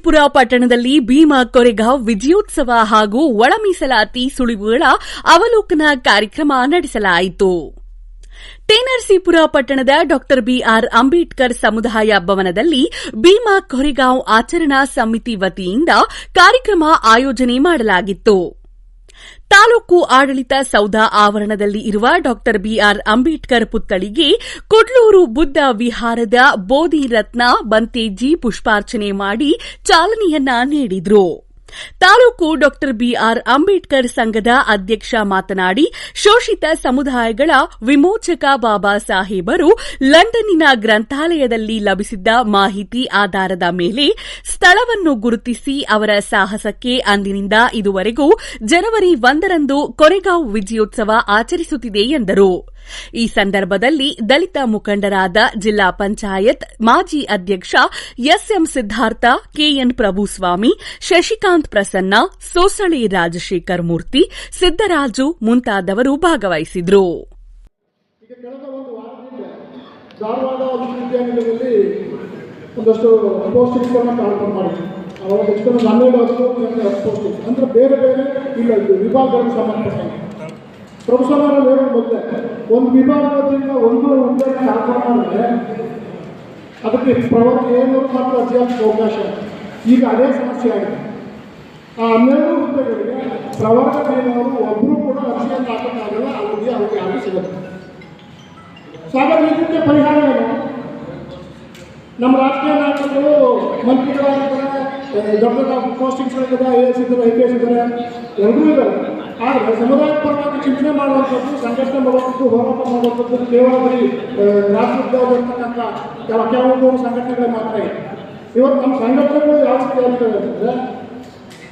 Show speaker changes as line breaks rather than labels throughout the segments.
ನರಸೀಪುರ ಪಟ್ಟಣದಲ್ಲಿ ಭೀಮಾ ಕೊರೆಗಾಂವ್ ವಿಜಯೋತ್ಸವ ಹಾಗೂ ಒಳ ಮೀಸಲಾತಿ ಸುಳಿವುಗಳ ಅವಲೋಕನ ಕಾರ್ಯಕ್ರಮ ನಡೆಸಲಾಯಿತು. ತೇನರ್ಸಿಪುರ ಪಟ್ಟಣದ ಡಾ ಬಿಆರ್ ಅಂಬೇಡ್ಕರ್ ಸಮುದಾಯ ಭವನದಲ್ಲಿ ಭೀಮಾ ಕೊರೆಗಾಂವ್ ಆಚರಣಾ ಸಮಿತಿ ವತಿಯಿಂದ ಕಾರ್ಯಕ್ರಮ ಆಯೋಜನೆ ಮಾಡಲಾಗಿತ್ತು. ತಾಲೂಕು ಆಡಳಿತ ಸೌಧ ಆವರಣದಲ್ಲಿ ಇರುವ ಡಾ ಬಿಆರ್ ಅಂಬೇಡ್ಕರ್ ಪುತ್ಥಳಿಗೆ ಕುಡ್ಲೂರು ಬುದ್ದ ವಿಹಾರದ ಬೋಧಿರತ್ನ ಬಂತೇಜಿ ಪುಷ್ಪಾರ್ಚನೆ ಮಾಡಿ ಚಾಲನೆಯನ್ನ ನೀಡಿದರು. ತಾಲೂಕು ಡಾ ಬಿಆರ್ ಅಂಬೇಡ್ಕರ್ ಸಂಘದ ಅಧ್ಯಕ್ಷ ಮಾತನಾಡಿ, ಶೋಷಿತ ಸಮುದಾಯಗಳ ವಿಮೋಚಕ ಬಾಬಾ ಸಾಹೇಬರು ಲಂಡನ್ನಿನ ಗ್ರಂಥಾಲಯದಲ್ಲಿ ಲಭಿಸಿದ್ದ ಮಾಹಿತಿ ಆಧಾರದ ಮೇಲೆ ಸ್ಥಳವನ್ನು ಗುರುತಿಸಿ ಅವರ ಸಾಹಸಕ್ಕೆ ಅಂದಿನಿಂದ ಇದುವರೆಗೂ ಜನವರಿ ಒಂದರಂದು ಕೊರೆಗಾಂವ್ ವಿಜಯೋತ್ಸವ ಆಚರಿಸುತ್ತಿದೆ ಎಂದರು. ಈ ಸಂದರ್ಭದಲ್ಲಿ ದಲಿತ ಮುಖಂಡರಾದ ಜಿಲ್ಲಾ ಪಂಚಾಯತ್ ಮಾಜಿ ಅಧ್ಯಕ್ಷ ಎಸ್ಎಂ ಸಿದ್ದಾರ್ಥ ಕೆಎನ್ ಪ್ರಭುಸ್ವಾಮಿ, ಶಶಿಕಾಂತ್ ಪ್ರಸನ್ನ ಸೋಸಳಿ ರಾಜಶೇಖರ್ ಮೂರ್ತಿ, ಸಿದ್ದರಾಜು ಮುಂತಾದವರು ಭಾಗವಹಿಸಿದ್ರು.
ಧಾರವಾಡ ವಿಶ್ವವಿದ್ಯಾನಿಲಯದಲ್ಲಿ ಒಂದಷ್ಟು ಪೋಸ್ಟಿಂಗ್ಗಳನ್ನ ಕಾರ್ಯಕ್ರಮ ಮಾಡಿದ್ವಿ. ಹೆಚ್ಚು ಹನ್ನೆರಡು ಹದಿಮೂರು ಪೋಸ್ಟಿಂಗ್ ಅಂದರೆ ಬೇರೆ ಬೇರೆ ಇಲ್ಲ ವಿಭಾಗಗಳಿಗೆ ಸಂಬಂಧಪಟ್ಟಂಗೆ. ಪ್ರೊಫೆಸರ್ ಹೇಳಿ ಮೊದಲೇ ಒಂದು ವಿಭಾಗದಿಂದ ಒಂದು ಕಾರ್ಯಕ್ರಮ ಮಾಡಿದ್ರೆ ಅದಕ್ಕೆ ಪ್ರವೃತ್ತಿ ಏನು ಮಾತ್ರ ಅರ್ಜಿ ಅವಕಾಶ ಈಗ ಅದೇ ಸಮಸ್ಯೆ ಆಗಿದೆ. ಆ ಹನ್ನೆರಡು ಹುದ್ದೆಗಳಿಗೆ ಪ್ರವರ್ಗದವರು ಒಬ್ಬರು ಕೂಡ ಅರ್ಜಿಯನ್ನು ಹಾಕೋಕ್ಕಾಗಲ್ಲ ಹುದ್ದೆ ಅವ್ರಿಗೆ ಯಾರು ಸಿಗುತ್ತೆ ಸೊ ಇದಕ್ಕೆ ಪರಿಹಾರ ಏನು? ನಮ್ಮ ರಾಜಕೀಯ ನಾಯಕರು, ಮಂತ್ರಿಗಳಾಗಿದ್ದಾರೆ, ದೊಡ್ಡ ದೊಡ್ಡ ಪೋಸ್ಟಿಂಗ್ಸ್ಗಳಿದ್ದಾರೆ ಐ ಎಸ್ ಇದ್ದಾರೆ ಐ ಪಿ ಎಸ್ ಇದ್ದಾರೆ ಎಲ್ಲರೂ ಇದ್ದಾರೆ ಆದರೆ ಸಮುದಾಯ ಪರವಾಗಿ ಚಿಂತನೆ ಮಾಡುವಂಥದ್ದು ಸಂಘಟನೆ ಮಾಡುವಂಥದ್ದು ಹೋರಾಟ ಮಾಡುವಂಥದ್ದು ಕೇವಲ ಬರೀ ಆ, ರಾಷ್ಟ್ರೋದ್ಯೋಗ ಇರ್ತಕ್ಕಂಥ ಕೆಲ ಕೆಲವೊಂದು ಸಂಘಟನೆಗಳು ಮಾತ್ರ ಇದೆ ಇವತ್ತು ನಮ್ಮ ಸಂಘಟನೆಗಳು ಯಾವ ರೀತಿ ಆಗ್ತವೆ ಅಂತಂದರೆ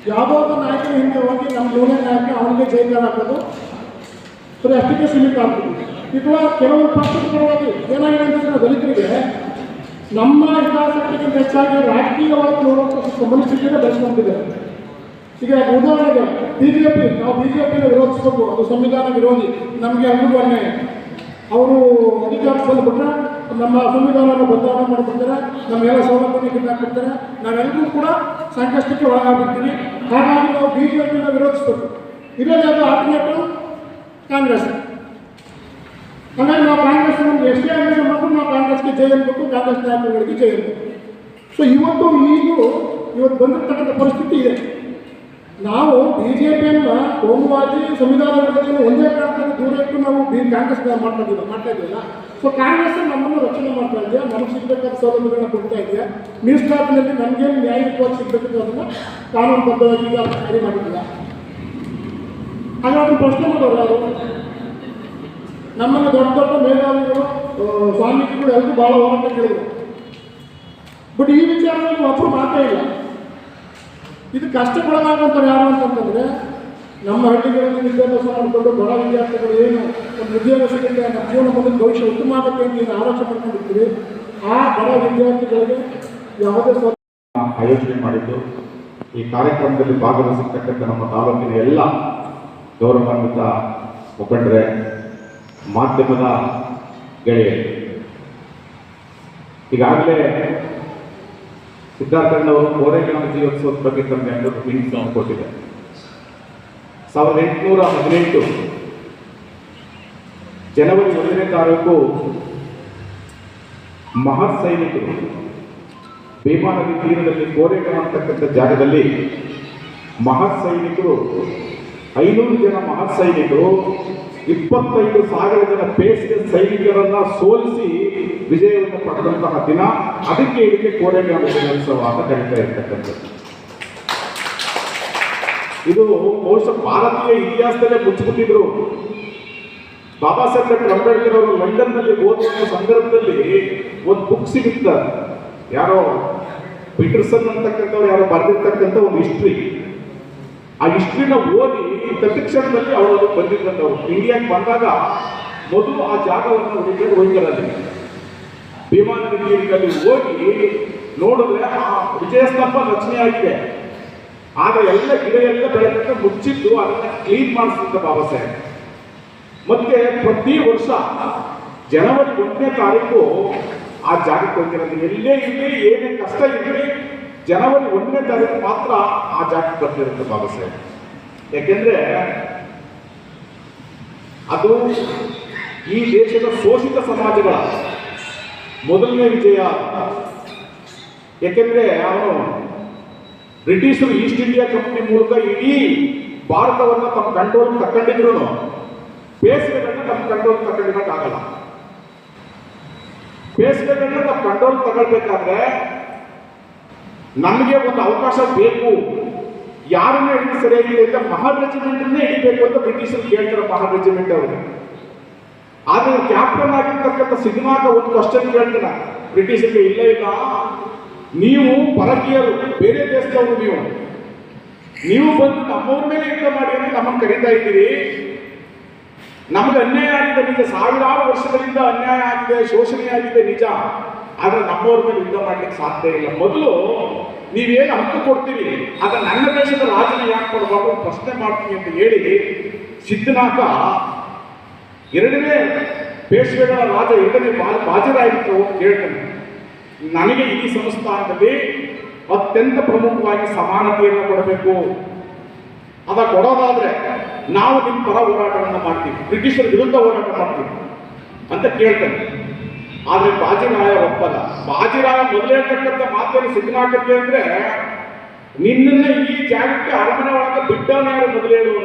ಯಾವುದೋ ಒಬ್ಬ ನಾಯಕನ ಹಿಂದೆ ಹೋಗಿ ನಮ್ಮ ಯೂನಿಯನ್ ನಾಯಕ ಅವನಿಗೆ ಜೈಕಾರ ಹಾಕೋದು ಬರೀ ಅಷ್ಟಕ್ಕೆ ಸೀಮಿತ ಆಗ್ತದೆ ಅಥವಾ ಕೆಲವೊಂದು ಪಕ್ಷದ ಪರವಾಗಿ ಏನಾಗಿದೆ ಅಂತಂದ್ರೆ ದಲಿತರಿಗೆ ನಮ್ಮ ಹಿತಾಸಕ್ತಿಗಿಂತ ಹೆಚ್ಚಾಗಿ ರಾಜಕೀಯವಾಗಿ ನೋಡುವಂಥ ಮನಸ್ಥಿತಿಯನ್ನು ಬೆಳೆಸ್ಕೊಂಡಿದ್ದಾರೆ. ಈಗ ಉದಾಹರಣೆಗೆ ಬಿ ಜೆ ಪಿ ನಾವು ಬಿ ಜೆ ಪಿನ ವಿರೋಧಿಸಬೇಕು. ಅದು ಸಂವಿಧಾನ ವಿರೋಧಿ. ನಮಗೆ ಅನುಭವ ಅನ್ಯಾಯ. ಅವರು ಅಧಿಕಾರಕ್ಕೆ ಬಂದುಬಿಟ್ರೆ ನಮ್ಮ ಸಂವಿಧಾನವನ್ನು ಬದಲಾವಣೆ ಮಾಡಿಬಿಡ್ತಾರೆ ನಮಗೆಲ್ಲ ಸೌಲಭ್ಯ ಕಿತ್ತಾಕ್ಬಿಡ್ತಾರೆ ನಾವೆಲ್ಲರೂ ಕೂಡ ಸಂಕಷ್ಟಕ್ಕೆ ಒಳಗಾಗ್ಬಿಡ್ತೀವಿ ಹಾಗಾಗಿ ನಾವು ಬಿ ಜೆ ಪಿನ ವಿರೋಧಿಸಬೇಕು. ಇರೋದಾದ ಆಲ್ಟರ್ನೇಟಿವ್ ಕಾಂಗ್ರೆಸ್. ಹಾಗಾಗಿ ನಾವು ಕಾಂಗ್ರೆಸ್ ಎಷ್ಟೇ ಆಗಲಿ ಮಾಡಿದ್ರು ನಾವು ಕಾಂಗ್ರೆಸ್ಗೆ ಜೈ ಅನ್ಬೇಕು, ಕಾಂಗ್ರೆಸ್ ನಾಯಕರುಗಳಿಗೆ ಜೈ ಅನ್ಬೇಕು. ಸೊ ಇವತ್ತು ಈಗ ಇವತ್ತು ಬಂದಿರತಕ್ಕಂಥ ಪರಿಸ್ಥಿತಿ ಇದೆ. ನಾವು ಬಿ ಜೆ ಪಿಯನ್ನು ಕೋಮುವಾದಿ ಸಂವಿಧಾನ ವಿರೋಧಿಯನ್ನು ಒಂದೇ ಕಾರಣದಿಂದ ದೂರ ಇಟ್ಟು ನಾವು ಬಿ ಕಾಂಗ್ರೆಸ್ ಇದ್ದೀವಿ ಮಾಡ್ತಾ ಇದ್ದೀವಲ್ಲ ಸೊ ಕಾಂಗ್ರೆಸ್ ನಮ್ಮನ್ನು ರಕ್ಷಣೆ ಮಾಡ್ತಾ ಇದೆಯಾ? ನಮಗೆ ಸಿಗಬೇಕಾದ ಸೌಲಭ್ಯಗಳನ್ನ ಕೊಡ್ತಾ ಇದೆಯಾ? ಮೀಸಲಾತಿನಲ್ಲಿ ನಮಗೇನು ನ್ಯಾಯಯುತವಾಗಿ ಸಿಗಬೇಕು ಅದನ್ನು ಕಾನೂನುಬದ್ಧವಾಗಿ ಈಗ ಜಾರಿ ಮಾಡಿಲ್ಲ ಹಾಗಾದ್ರೆ ಪ್ರಶ್ನೆ ಮಾಡೋರು ಯಾರು? ನಮ್ಮನ್ನು ದೊಡ್ಡ ದೊಡ್ಡ ಮೇಧಾವಿಗಳು ಸ್ವಾಮೀಜಿಗಳು ಎಲ್ಲರೂ ಭಾಳ ಹೋರಾಟ ಕೇಳಿದ್ರು. ಬಟ್ ಈ ವಿಚಾರದಲ್ಲಿ ಒಬ್ಬರು ಮಾತೇ ಇಲ್ಲ. ಇದು ಕಷ್ಟಕ್ಕೊಳಗಾಗುವಂಥವ್ರು ಯಾರು ಅಂತಂತಂದರೆ ನಮ್ಮ ಹಳ್ಳಿಗಳಲ್ಲಿ ವಿದ್ಯಾಭ್ಯಾಸ ಮಾಡಿಕೊಂಡು ಬಡ ವಿದ್ಯಾರ್ಥಿಗಳು ಏನು ಒಂದು ಉದ್ಯೋಗ ಸಿಗುತ್ತೆ ನಮ್ಮ ಜೀವನ ಭವಿಷ್ಯ ಉತ್ತಮ ಆಗುತ್ತೆ ಅಂತ ಏನು ಆಲೋಚನೆ ಮಾಡ್ಕೊಂಡಿರ್ತೀವಿ ಆ ಬಡ ವಿದ್ಯಾರ್ಥಿಗಳಿಗೆ ಯಾವುದೇ
ಆಯೋಜನೆ ಮಾಡಿದ್ದು, ಈ ಕಾರ್ಯಕ್ರಮದಲ್ಲಿ ಭಾಗವಹಿಸಿರ್ತಕ್ಕಂಥ ನಮ್ಮ ತಾಲೂಕಿನ ಎಲ್ಲ ಗೌರವಾನ್ವಿತ ಮುಖಂಡರೆ, ಮಾಧ್ಯಮದ ಗೆಳೆಯರು. ಈಗಾಗಲೇ ಸಿದ್ಧಾರ್ಥಣ್ಣವರು ಕೋರೆಗಾಂವ ವಿಜಯೋತ್ಸವದ ಬಗ್ಗೆ ತಮಗೆ ಒಂದು ಹಿಂಟ್ ಕೊಟ್ಟಿದೆ. ಸಾವಿರದ ಎಂಟುನೂರ ಹದಿನೆಂಟು ಜನವರಿ ಒಂದನೇ ತಾರೀಕು ಮಹಾಸೈನಿಕರು ಭೀಮಾ ನದಿ ತೀರದಲ್ಲಿ ಕೋರೆಗಾಂವ್ ಅಂತಕ್ಕಂಥ ಜಾಗದಲ್ಲಿ ಮಹಾಸೈನಿಕರು ಐನೂರು ಜನ ಮಹಾಸೈನಿಕರು ಇಪ್ಪತ್ತೈದು ಸಾವಿರ ಜನ ಬೇಸಿಗೆ ಸೈನಿಕರನ್ನ ಸೋಲಿಸಿ ವಿಜಯವನ್ನು ಪಡೆದಂತಹ ದಿನ ಅದಕ್ಕೆ ಇದಕ್ಕೆ ಕೋರೆಗಾಂವ್ ಮಹೋತ್ಸವ ಅಂತ ಕರೀತಾ ಇರ್ತಕ್ಕಂಥದ್ದು. ಇದು ಬಹುಶಃ ಭಾರತೀಯ ಇತಿಹಾಸದಲ್ಲೇ ಮುಚ್ಚಿಬಿಟ್ಟಿದ್ರು. ಬಾಬಾ ಸಾಹೇಬ್ ಅಂಬೇಡ್ಕರ್ ಅವರು ಲಂಡನ್ನಲ್ಲಿ ಓದುವ ಸಂದರ್ಭದಲ್ಲಿ ಒಂದು ಬುಕ್ ಸಿಗುತ್ತೆ. ಯಾರೋ ಪೀಟರ್ಸನ್ ಅಂತಕ್ಕಂಥವ್ರು ಯಾರೋ ಬರೆದಿರ್ತಕ್ಕಂಥ ಒಂದು ಹಿಸ್ಟ್ರಿ ಆ ಹಿಸ್ಟ್ರಿನ ಓದಿ ತಕ್ಷಣದಲ್ಲಿ ಅವರು ಬಂದಿದ್ದಂಥವ್ರು. ಇಂಡಿಯಾಗೆ ಬಂದಾಗ ಮೊದಲು ಆ ಜಾಗವನ್ನು ಹುಡುಕಿಕೊಂಡು ಹೋಗ್ತಾರೆ ಭೀಮಾ ಹೋಗಿ ನೋಡಿದ್ರೆ, ಆ ವಿಜಯ ಸ್ತಂಭ ರಚನೆ ಆಗಿದೆ. ಆಗ ಎಲ್ಲ ಗಿಡ ಎಲ್ಲ ಬೆಳೆದ ಮುಚ್ಚಿದ್ದು, ಅದನ್ನ ಕ್ಲೀನ್ ಮಾಡಿಸಿದ್ದ ಬಾಬಾ ಸಾಹೇಬ್. ಮತ್ತೆ ಪ್ರತಿ ವರ್ಷ ಜನವರಿ ಒಂದನೇ ತಾರೀಕು ಆ ಜಾಗಕ್ಕೆ ಹೋಗಿರೋದು ಎಲ್ಲೇ ಇರಲಿ, ಏನೇ ಕಷ್ಟ ಇರಲಿ, ಜನವರಿ ಒಂದನೇ ತಾರೀಕು ಮಾತ್ರ ಆ ಜಾಗಕ್ಕೆ ಬರ್ತಿರುತ್ತೆ ಬಾಬಾ ಸಾಹೇಬ್. ಯಾಕೆಂದ್ರೆ ಅದು ಈ ದೇಶದ ಶೋಷಿತ ಸಮಾಜಗಳ ಮೊದಲನೇ ವಿಜಯ. ಯಾಕೆಂದ್ರೆ ಅವನು ಬ್ರಿಟಿಷರು ಈಸ್ಟ್ ಇಂಡಿಯಾ ಕಂಪನಿ ಮೂಲಕ ಇಡೀ ಭಾರತವನ್ನ ತಮ್ಮ ಕಂಟ್ರೋಲ್ ತಕ್ಕೊಂಡಿದ್ರು ಬೇಸಿಗೆಗಳನ್ನ ತಮ್ಮ ಕಂಟ್ರೋಲ್ ತಗೊಂಡಿರೋಕ್ಕಾಗಲ್ಲ ಬೇಸಿಗೆಗಳನ್ನ ತಮ್ಮ ಕಂಟ್ರೋಲ್ ತಗೊಳ್ಬೇಕಾದ್ರೆ ನಮಗೆ ಒಂದು ಅವಕಾಶ ಬೇಕು. ಯಾರನ್ನ ಹಿಡಿದು ಸರಿಯಾಗಿದೆ ಅಂತ ಮಹಾರ್ ರೆಜಿಮೆಂಟ್ ಹಿಡಿಬೇಕು ಅಂತ ಬ್ರಿಟಿಷರು ಕೇಳ್ತಾರೆ ಮಹಾರ್ ರೆಜಿಮೆಂಟ್ ಅವರಿಗೆ ಆದ್ರೆ ಕ್ಯಾಪ್ಟನ್ ಆಗಿರ್ತಕ್ಕಂಥ ಸಿನಿಮಾಗ ಒಂದು ಕ್ವಶನ್ ಕೇಳ್ತೀರ ಬ್ರಿಟಿಷರಿಗೆ ಇಲ್ಲ ಇಲ್ಲ. ನೀವು ಪರಕೀಯರು, ಬೇರೆ ದೇಶದವರು ನೀವು. ನೀವು ಬಂದು ನಮ್ಮವ್ರ ಮೇಲೆ ಯುದ್ಧ ಮಾಡಿ ಅಂತ ನಮ್ಮನ್ನು ಕರೀತಾ ಇದ್ದೀರಿ. ನಮ್ಗೆ ಅನ್ಯಾಯ ಆಗಿದೆ ನಿಜ. ಸಾವಿರಾರು ವರ್ಷಗಳಿಂದ ಅನ್ಯಾಯ ಆಗಿದೆ ಶೋಷಣೆ ಆಗಿದೆ ನಿಜ. ಆದ್ರೆ ನಮ್ಮವ್ರ ಮೇಲೆ ಯುದ್ಧ ಮಾಡ್ಲಿಕ್ಕೆ ಸಾಧ್ಯ ಇಲ್ಲ. ಮೊದಲು ನೀವೇನು ಹಕ್ಕು ಕೊಡ್ತೀರಿ? ಆದರೆ ನನ್ನ ದೇಶದ ರಾಜನ ಯಾಕೆ ಕೊಡಬಾರ್ದು? ಪ್ರಶ್ನೆ ಮಾಡ್ತೀನಿ ಅಂತ ಹೇಳಿ ಸಿದ್ಧನಾಥ ಎರಡನೇ ಪೇಶ್ವೆಗಳ ರಾಜ ಎರಡನೇ ಬಾ- ಬಾಜಿರಾಯ ಹತ್ರ ಹೋಗಿ ಕೇಳ್ತಾನೆ. ನನಗೆ ಈ ಸಂಸ್ಥಾನದಲ್ಲಿ ಅತ್ಯಂತ ಪ್ರಮುಖವಾಗಿ ಸಮಾನತೆಯನ್ನು ಕೊಡಬೇಕು. ಅದ ಕೊಡೋದಾದ್ರೆ ನಾವು ನಿಮ್ಮ ಪರ ಹೋರಾಟವನ್ನು ಮಾಡ್ತೀವಿ. ಬ್ರಿಟಿಷರ ವಿರುದ್ಧ ಹೋರಾಟ ಮಾಡ್ತೀವಿ ಅಂತ ಕೇಳ್ತಾನೆ. ಆದರೆ ಬಾಜಿರಾಯ ಒಪ್ಪದ ಬಾಜಿರಾಯ ಮೊದಲೇ ಇರ್ತಕ್ಕಂಥ ಮಾತನ್ನು ಸಿದ್ಧನಾಟಕ್ಕೆ ಅಂದ್ರೆ ನಿನ್ನ ಈ ಜಾಗಕ್ಕೆ ಅರಮನೆ ಒಳಗೆ ಮೊದಲು ಹೇಳು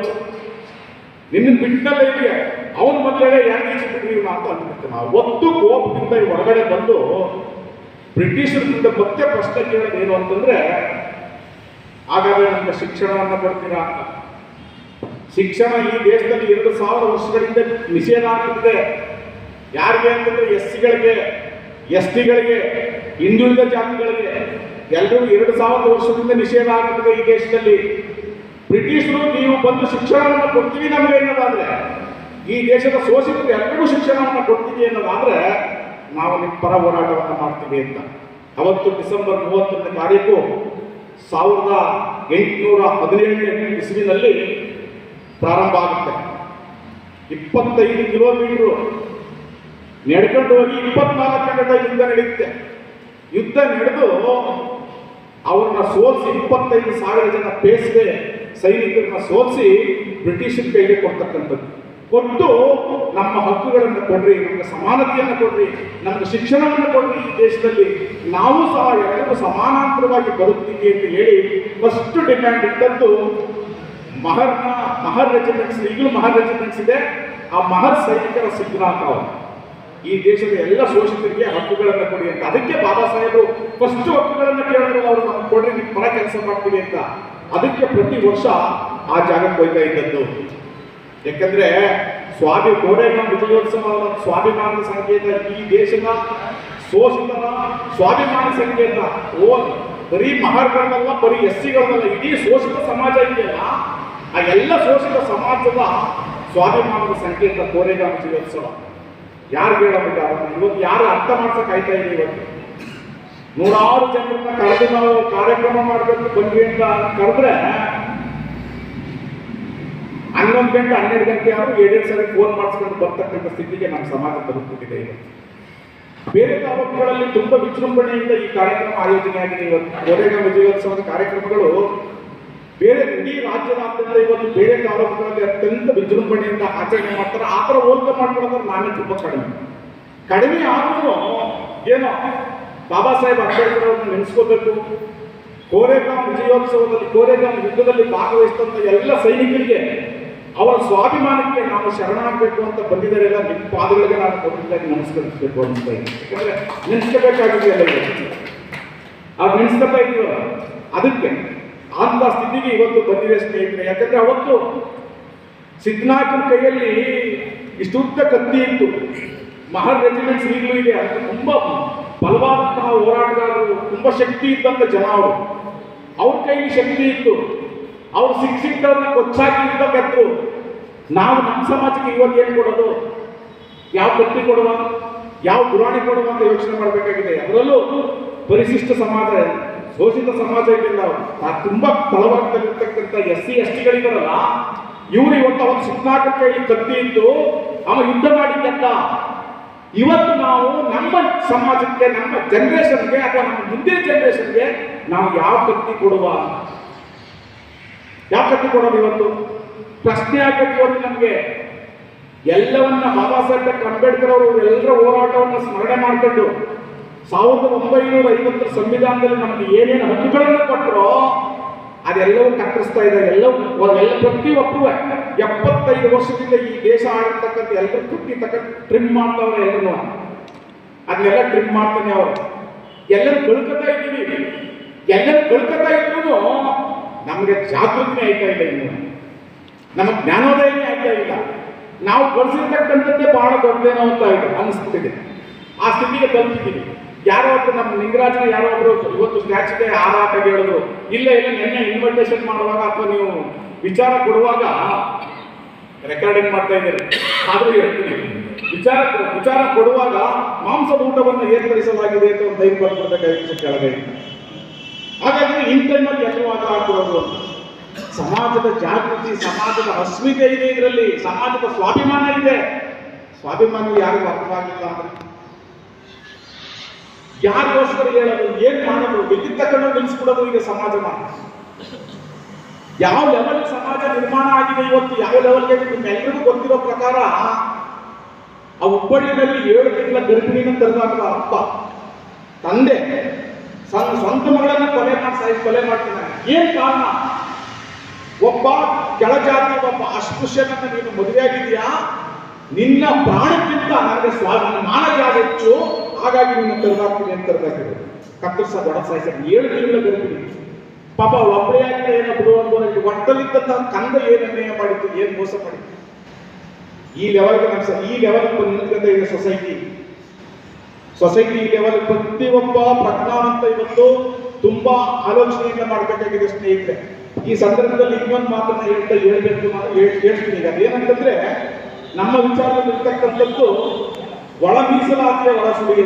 ನಿನ್ನ ಬಿಟ್ಟಲ್ಲ ಇದೆಯಾ ಅವನ ಮೊದಲೇ ಯಾಕೆ ಈಚೆ ಇವನ ಅಂತ ಅಂದ್ಬಿಡ್ತಾನೆ ಒತ್ತು ಕೋಪದಿಂದ ಹೊರಗಡೆ ಬಂದು ಬ್ರಿಟಿಷರಿಂದ ಮತ್ತೆ ಪ್ರಶ್ನೆ ಕೇಳೋದು ಏನು ಅಂತಂದ್ರೆ, ಹಾಗಾದ್ರೆ ನಮ್ಮ ಶಿಕ್ಷಣವನ್ನು ಕೊಡ್ತೀರಾ ಅಂತ. ಶಿಕ್ಷಣ ಈ ದೇಶದಲ್ಲಿ ಎರಡು ಸಾವಿರ ವರ್ಷಗಳಿಂದ ನಿಷೇಧ ಆಗ್ತಿದೆ ಯಾರಿಗೆ ಅಂತಂದ್ರೆ ಎಸ್ ಸಿಗಳಿಗೆ ಎಸ್ ಟಿಗಳಿಗೆ ಹಿಂದುಳಿದ ಜಾತಿಗಳಿಗೆ ಎಲ್ಲರೂ ಎರಡು ಸಾವಿರದ ವರ್ಷದಿಂದ ನಿಷೇಧ ಆಗ್ತಿದೆ ಈ ದೇಶದಲ್ಲಿ. ಬ್ರಿಟಿಷರು ನೀವು ಬಂದು ಶಿಕ್ಷಣವನ್ನು ಕೊಡ್ತೀವಿ ನಮಗೆ ಅನ್ನೋದಾದ್ರೆ ಈ ದೇಶದ ಶೋಷಿತರು ಎಲ್ಲರಿಗೂ ಶಿಕ್ಷಣವನ್ನು ಕೊಡ್ತೀವಿ ಅನ್ನೋದಾದ್ರೆ ನಾವು ನಿಮ್ಮ ಪರ ಹೋರಾಟವನ್ನು ಮಾಡ್ತೀವಿ ಅಂತ. ಅವತ್ತು ಡಿಸೆಂಬರ್ ಮೂವತ್ತೊಂದನೇ ತಾರೀಕು ಸಾವಿರದ ಎಂಟುನೂರ ಹದಿನೇಳನೇ ಇಸ್ವಿನಲ್ಲಿ ಪ್ರಾರಂಭ ಆಗುತ್ತೆ. ಇಪ್ಪತ್ತೈದು ಕಿಲೋಮೀಟರ್ ನಡ್ಕೊಂಡು ಹೋಗಿ ಇಪ್ಪತ್ನಾಲ್ಕು ಗಂಟೆ ಯುದ್ಧ ನಡೆಯುತ್ತೆ ಯುದ್ಧ ನಡೆದು ಅವ್ರನ್ನ ಸೋಲಿಸಿ ಇಪ್ಪತ್ತೈದು ಸಾವಿರ ಜನ ಪೇಸ್ಗೆ ಸೈನಿಕರನ್ನ ಸೋಲಿಸಿ ಬ್ರಿಟಿಷರ ಕೈಗೆ ಕೊಡ್ತಕ್ಕಂಥದ್ದು. ಕೊಟ್ಟು ನಮ್ಮ ಹಕ್ಕುಗಳನ್ನು ಕೊಡ್ರಿ ನಮ್ಮ ಸಮಾನತೆಯನ್ನು ಕೊಡ್ರಿ ನಮ್ಮ ಶಿಕ್ಷಣವನ್ನು ಕೊಡ್ರಿ ಈ ದೇಶದಲ್ಲಿ. ನಾವು ಸಹ ಎಲ್ಲರೂ ಸಮಾನಾಂತರವಾಗಿ ಬರುತ್ತೀವಿ ಅಂತ ಹೇಳಿ ಫಸ್ಟ್ ಡಿಮ್ಯಾಂಡ್ ಇಟ್ಟದ್ದು ಮಹರ್ನ, ಮಹರ್ ರೆಜಿಮೆಂಟ್ಸ್ ಈಗಲೂ ಮಹರ್ ರೆಜಿಮೆಂಟ್ಸ್ ಇದೆ. ಆ ಮಹರ್ ಸೈನಿಕರ ಸಿದ್ಧಾಂತ ಈ ದೇಶದ ಎಲ್ಲ ಶೋಷಿತರಿಗೆ ಹಕ್ಕುಗಳನ್ನು ಕೊಡಿ ಅಂತ. ಅದಕ್ಕೆ ಬಾಬಾ ಸಾಹೇಬರು ಫಸ್ಟ್ ಹಕ್ಕುಗಳನ್ನು ಕೇಳಿದ್ರು ಅವರು ನಮ್ಗೆ ಕೊಡ್ರಿ ನಿಮ್ಮ ಪರ ಕೆಲಸ ಮಾಡ್ತೀವಿ ಅಂತ. ಅದಕ್ಕೆ ಪ್ರತಿ ವರ್ಷ ಆ ಜಾಗಕ್ಕೆ ಹೋಗ್ತಾ ಇದ್ದದ್ದು. ಯಾಕಂದ್ರೆ ಸ್ವಾಮಿ ಕೋಡೆಗಳ ವಿಜಯೋತ್ಸವ ಸ್ವಾಭಿಮಾನ ಸಂಕೇತ ಈ ದೇಶದ ಶೋಷಿತರ ಸ್ವಾಭಿಮಾನ ಸಂಕೇತ. ಓ, ಬರೀ ಮಹಾರ್ಗಳಲ್ಲ, ಬರೀ ಎಸ್ ಸಿಗಳಲ್ಲ ಇಡೀ ಶೋಷಿತ ಸಮಾಜ ಇದೆಯಲ್ಲ? ಆ ಎಲ್ಲ ಶೋಷಿತ ಸಮಾಜದ ಸ್ವಾಭಿಮಾನದ ಸಂಕೇತ ಕೋರೆಗಾಮ ವಿಜಯೋತ್ಸವ. ಯಾರು ಅವನ್ನ ಇವತ್ತು ಯಾರು ಅರ್ಥ ಮಾಡ್ಸಕ್ ಆಯ್ತಾ ಇದೆ ಇವತ್ತು? ನೂರಾರು ಜನರನ್ನ ಕರೆದು ನಾವು ಕಾರ್ಯಕ್ರಮ ಮಾಡಬೇಕು, ಬಂದ್ವಿ ಅಂತ ಕರೆದ್ರೆ ಹನ್ನೊಂದು ಗಂಟೆ, ಹನ್ನೆರಡು ಗಂಟೆ ಆದರೂ ಎರಡೆರಡು ಸಲ ಫೋನ್ ಮಾಡಿಸ್ಕೊಂಡು ಬರ್ತಕ್ಕಂಥ ಸ್ಥಿತಿಗೆ ನಮ್ಮ ಸಮಾಜ ತಲುಪಿದೆ ಬೇರೆ ತಾಲೂಕುಗಳಲ್ಲಿ ತುಂಬಾ ವಿಜೃಂಭಣೆಯಿಂದ ಈ ಕಾರ್ಯಕ್ರಮ ಆಯೋಜನೆ ಆಗಿದೆ. ಇವತ್ತು ಕೋರೆಗಾಂವ್ ವಿಜಯೋತ್ಸವದ ಕಾರ್ಯಕ್ರಮಗಳು ಬೇರೆ ಇಡೀ ರಾಜ್ಯದಾದ್ಯಂತ ಇವತ್ತು ಬೇರೆ ತಾಲೂಕುಗಳಲ್ಲಿ ಅತ್ಯಂತ ವಿಜೃಂಭಣೆಯಿಂದ ಆಚರಣೆ ಮಾಡ್ತಾರೆ. ಆ ಥರ ಹೋಲಿಕೆ ಮಾಡ್ಕೊಳ್ಳೋದ್ರೆ ನಾನೇ ತುಂಬಾ ಕಡಿಮೆ. ಕಡಿಮೆ ಆದ್ರೂ ಏನೋ ಬಾಬಾ ಸಾಹೇಬ್ ಅಂಬೇಡ್ಕರ್ ಅವ್ರನ್ನ ನೆನೆಸ್ಕೋಬೇಕು. ಕೋರೆಗಾಂ ವಿಜಯೋತ್ಸವದಲ್ಲಿ ಕೋರೆಗಾಂ ಯುದ್ಧದಲ್ಲಿ ಭಾಗವಹಿಸಿದಂಥ ಎಲ್ಲ ಸೈನಿಕರಿಗೆ ಅವರ ಸ್ವಾಭಿಮಾನಕ್ಕೆ ನಾವು ಶರಣಾಗಬೇಕು ಅಂತ ಬಂದಿದ್ದಾರೆಲ್ಲ ನಿಮ್ಮ ಪಾದಗಳಿಗೆ ನಾನು ಕೊಟ್ಟಿದ್ದಾಗಿ ನಮಸ್ಕರಿಸಬೇಕು ಅಂತ ಯಾಕಂದ್ರೆ ನೆನೆಸ್ಕೋಬೇಕಾಗಿದೆಯಲ್ಲ ಆ ನೆನೆಸ್ಕೊತಾ ಇದೀವಲ್ಲ ಅದಕ್ಕೆ ಅಂತ ಸ್ಥಿತಿಗೆ ಇವತ್ತು ಬಂದಿದೆ ಸ್ನೇಹಿತರೆ. ಯಾಕಂದ್ರೆ ಅವತ್ತು ಸಿದ್ಧನಾಥನ ಕೈಯಲ್ಲಿ ಇಷ್ಟುದ್ದ ಕತ್ತಿ ಇತ್ತು. ಮಹರ್ ರೆಜಿಮೆಂಟ್ಸ್ ಈಗಲೂ ಇದೆ. ಅದು ತುಂಬಾ ಬಲವಾದಂತಹ ಹೋರಾಟಗಾರರು, ತುಂಬಾ ಶಕ್ತಿ ಇದ್ದಂತ ಜನ ಅವರು. ಅವ್ರ ಕೈಲಿ ಶಕ್ತಿ ಇತ್ತು. ಅವ್ರು ಸಿಕ್ ಕೊಚ್ಚಾಗಿ ಗೆದ್ರು ನಾವು ನಮ್ಮ ಸಮಾಜಕ್ಕೆ ಇವಾಗ ಏನು ಕೊಡೋದು? ಯಾವ ಗಟ್ಟಿ ಕೊಡುವ? ಯಾವ ಪುರಾಣಿ ಕೊಡುವ ಅಂತ ಯೋಚನೆ ಮಾಡಬೇಕಾಗಿದೆ. ಅದರಲ್ಲೂ ಪರಿಶಿಷ್ಟ ಸಮಾಜ, ಶೋಷಿತ ಸಮಾಜ ಆ ತುಂಬಾ ತಳವಾಗ್ತಕ್ಕಂಥ ಎಸ್ ಸಿ ಎಸ್ ಟಿಗಳಿದಾರಲ್ಲ ಇವ್ರು ಇವತ್ತು ಅವನ ಸುತ್ತಾಕಕ್ಕೆ ಕತ್ತಿ ಇದ್ದು ಅವ ಯುದ್ಧ ಮಾಡಿ ಗೆದ್ದ ಇವತ್ತು ನಾವು ನಮ್ಮ ಸಮಾಜಕ್ಕೆ, ನಮ್ಮ ಜನರೇಷನ್ಗೆ ಅಥವಾ ನಮ್ಮ ಮುಂದಿನ ಜನರೇಷನ್ಗೆ ನಾವು ಯಾವ ಕತ್ತಿ ಕೊಡುವ? ಯಾವ ಕಟ್ಟಿಕೊಡೋದು ಇವತ್ತು ಪ್ರಶ್ನೆ ಆಗಬೇಕು ಇವತ್ತು ನಮಗೆ ಎಲ್ಲವನ್ನ ಬಾಬಾ ಸಾಹೇಬ್ ಅಂಬೇಡ್ಕರ್ ಅವರು ಎಲ್ಲರ ಹೋರಾಟವನ್ನು ಸ್ಮರಣೆ ಮಾಡಿಕೊಂಡು ಸಾವಿರದ ಒಂಬೈನೂರ ಐವತ್ತರ ಸಂವಿಧಾನದಲ್ಲಿ ನಮಗೆ ಏನೇನು ಹಕ್ಕುಗಳನ್ನು ಕೊಟ್ಟರೋ ಅದೆಲ್ಲವೂ ಕತ್ತರಿಸ್ತಾ ಇದ್ದಾರೆ ಎಲ್ಲವೂ ಎಲ್ಲ ಪ್ರತಿಯೊಬ್ಬರು ಎಪ್ಪತ್ತೈದು ವರ್ಷದಿಂದ ಈ ದೇಶ ಆಡಿರ್ತಕ್ಕಂಥ ಎಲ್ಲರೂ ತುಟ್ಟಿ ತಕ್ಕ ಟ್ರಿಮ್ ಮಾಡ್ತಾವ್ರೆ ಎಲ್ಲರೂ ಅದನ್ನೆಲ್ಲ ಟ್ರಿಮ್ ಮಾಡ್ತಾನೆ ಅವರು. ಎಲ್ಲರೂ ಕಳ್ಕೊತಾ ಇದ್ದೀವಿ. ಎಲ್ಲರೂ ಕಳ್ಕೊತಾ ಇದ್ರು ನಮಗೆ ಜಾಗೃತಿನೇ ಆಯ್ತಾ ಇಲ್ಲ ಇನ್ನು. ನಮಗೆ ಜ್ಞಾನೋದಯನೇ ಆಗ್ತಾ ಇಲ್ಲ. ನಾವು ಕಳಿಸಿರ್ತಕ್ಕಂಥದ್ದೇ ಬಹಳ ದೊಡ್ಡದೇನೋ ಅಂತ ಅನಿಸ್ತಿದೆ. ಆ ಸ್ಥಿತಿಗೆ ತಲುಪಿದ್ದೀವಿ. ಯಾರೋ ನಮ್ಮ ನಿಂಗರಾಜನ ಯಾರೋ ಒಬ್ರು ಇವತ್ತು ಸ್ಟ್ಯಾಚ್ಯೂಗೆ ಹಾರಾಟ ಹೇಳಿದ್ರು, ಇಲ್ಲ ಇಲ್ಲ, ನಿನ್ನೆ ಇನ್ವಿಟೇಷನ್ ಮಾಡುವಾಗ ಅಥವಾ ನೀವು ವಿಚಾರ ಕೊಡುವಾಗ ರೆಕಾರ್ಡಿಂಗ್ ಮಾಡ್ತಾ ಇದ್ದೀರಿ. ಆದ್ರೂ ಹೇಳ್ತೀನಿ. ವಿಚಾರ ವಿಚಾರ ಕೊಡುವಾಗ ಮಾಂಸದ ಊಟವನ್ನು ಏರ್ಪಡಿಸಲಾಗಿದೆ ಅಂತ ಒಂದು ದೈವ ಬರ್ಕೊಡ್ಬೇಕಾಗಿತ್ತು ಕೆಳಗೆ ಹಾಗಾಗಿ ಇನ್ ಟೈಮಲ್ಲಿ ಎಲ್ಲರೂ ಆಟ ಅಂತ. ಸಮಾಜದ ಜಾಗೃತಿ, ಸಮಾಜದ ಅಸ್ಮಿತೆ ಇದೆ ಇದರಲ್ಲಿ. ಸಮಾಜದ ಸ್ವಾಭಿಮಾನ ಇದೆ. ಸ್ವಾಭಿಮಾನ ಯಾರಿಗೂ ಅರ್ಥವಾಗಿಲ್ಲ ಅಂದ್ರೆ? ಯಾರಿಗೋಸ್ಕರ ಹೇಳೋದು, ಏನ್ ಮಾಡೋದು ಎಲ್ಲಿ ತಕೊಂಡು ನಿಲ್ಲಿಸ್ಬಿಡೋದು ಈಗ ಸಮಾಜನ ಯಾವ ಲೆವೆಲ್ ಸಮಾಜ ನಿರ್ಮಾಣ ಆಗಿದೆ ಇವತ್ತು, ಯಾವ ಲೆವೆಲ್ಗೆ ನಿಮ್ಮೆಲ್ಲರಿಗೂ ಗೊತ್ತಿರೋ ಪ್ರಕಾರ ಆ ಹುಬ್ಬಳ್ಳಿನಲ್ಲಿ ಏಳು ತಿಂಗಳ ಗರ್ಭಿಣಿನ ತರದಾಗ ಅಪ್ಪ, ತಂದೆ ಸ್ವಂತ ಮಗಳನ್ನ ಕೊಲೆ ಮಾಡಿ ಕೊಲೆ ಮಾಡ್ತಾನೆ. ಏನ್ ಕಾರಣ? ಒಬ್ಬ ಕೆಳಜಾತಿ ಒಬ್ಬ ಅಸ್ಪೃಶ್ಯನನ್ನ ನೀನು ಮದುವೆಯಾಗಿದ್ಯಾ ನಿನ್ನ ಪ್ರಾಣಕ್ಕಿಂತ ನನಗೆ ಸ್ವಾಧೀನ ಮಾನ ಜಾಗ ಹೆಚ್ಚು? ಹಾಗಾಗಿ ನಿನ್ನ ಕರೆದಾಕ್ತೀನಿ ಅಂತ ಕರೆದಾಕಿದ್ರು ಕತ್ತರಿಸ ದೊಡ್ಡ ಸಾಯಿಸ ಏಳು ತಿಂಗಳ ಬರ್ತೀನಿ ಪಾಪ ಒಬ್ಬರೇ ಏನಾದ್ರು ಏನೋ ಅನ್ಬೋದು ಒಟ್ಟಲ್ಲಿದ್ದಂತ ಕಂದ ಏನು ಅನ್ಯಾಯ ಮಾಡಿತ್ತು ಏನ್ ಮೋಸ ಮಾಡಿತ್ತು ಈ ಲೆವೆಲ್ಗೆ ನಮ್ಮ ಈ ಲೆವೆಲ್ ನಿಂತ್ಕೊಂಡ ಇದೆ ಸೊಸೈಟಿ ಸೊಸೈಟಿ ಲೆವೆಲ್ ಪ್ರತಿಯೊಬ್ಬ ಪ್ರಜ್ಞಾವಂತ ಇವತ್ತು ತುಂಬಾ ಆಲೋಚನೆಯಿಂದ ಮಾಡಬೇಕಾಗಿದೆ ಸ್ನೇಹಿತರೆ. ಈ ಸಂದರ್ಭದಲ್ಲಿ ಇನ್ನೊಂದು ಮಾತನ್ನ ಹೇಳ್ತಾ ಹೇಳ್ಬೇಕು ಹೇಳ್ತೀನಿ. ಈಗ ಅದೇನಂತಂದ್ರೆ, ನಮ್ಮ ವಿಚಾರದಲ್ಲಿ ಇರ್ತಕ್ಕಂಥದ್ದು ಒಳ ಮೀಸಲಾತಿಯ ಒಳ ಸುಳಿ